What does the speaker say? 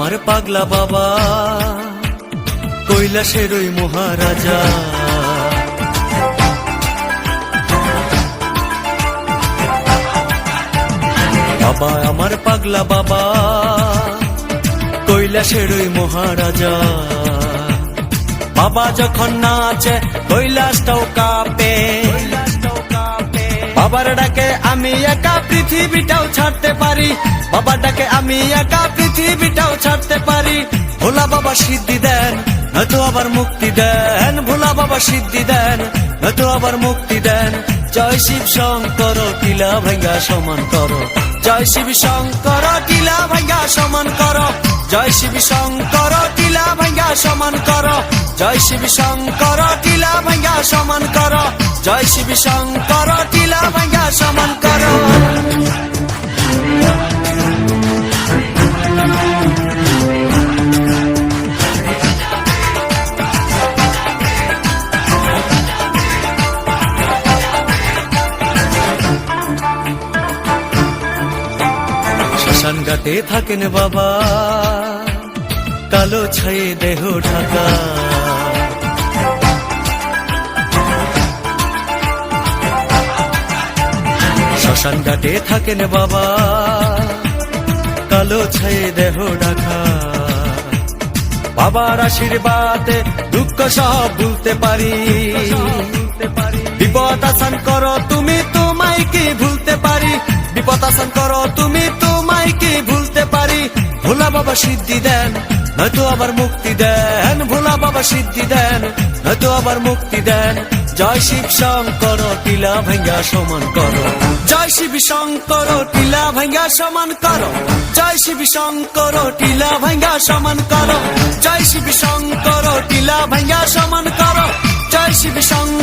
পাগলা বাবা, কৈলাসের ওই মহারাজা। বাবা, আমার পাগলা বাবা, কৈলাসের ওই মহারাজা। বাবা, যখন নাচে কৈলাসটাও কাঁপে বাবার ডাকে আমি একা পৃথিবীটাও ছাড়তে পারি। বাবার ডাকে, আমি একা পৃথিবীটাও ছাড়তে পারি। ভোলা বাবা সিদ্ধি দেন, নয়তো আবার মুক্তি দেন। ভোলা বাবা সিদ্ধি দেন, নয়তো আবার মুক্তি দেন। জয় শিব শঙ্কর টিলা ভাঙ্গা সমান করো। জয় শিব শঙ্কর টিলা ভাঙ্গা সমান করো। জয় শিব শঙ্কর টিলা ভাঙ্গা সমান করো। জয় শিব শঙ্কর টিলা ভাঙ্গা সমান করো। জয় শিব শঙ্কর টিলা ভাঙ্গা সমান করো। শ্মশান ঘাটে থাকেন বাবা। কালো ছায়ে দেহ ঢাকা। শ্মশান ঘাটে থাকেন বাবা। কালো ছায়ে দেহ ঢাকা। বাবার আশীর্বাদে দুঃখ সব ভুলতে পারি। বিপদ আসান করো ভোলা বাবা সিদ্ধি দেন, নয়তো আবার মুক্তি দেন। ভোলা বাবা সিদ্ধি দেন, নয়তো আবার মুক্তি দেন। জয় শিব শঙ্কর, টিলা ভাঙ্গা সমান করো। জয় শিব শঙ্কর, টিলা ভাঙ্গা সমান করো। জয় শিব শঙ্কর, টিলা ভাঙ্গা সমান করো। জয় শিব শঙ্কর, টিলা ভাঙ্গা সমান করো। জয় শিব শঙ্কর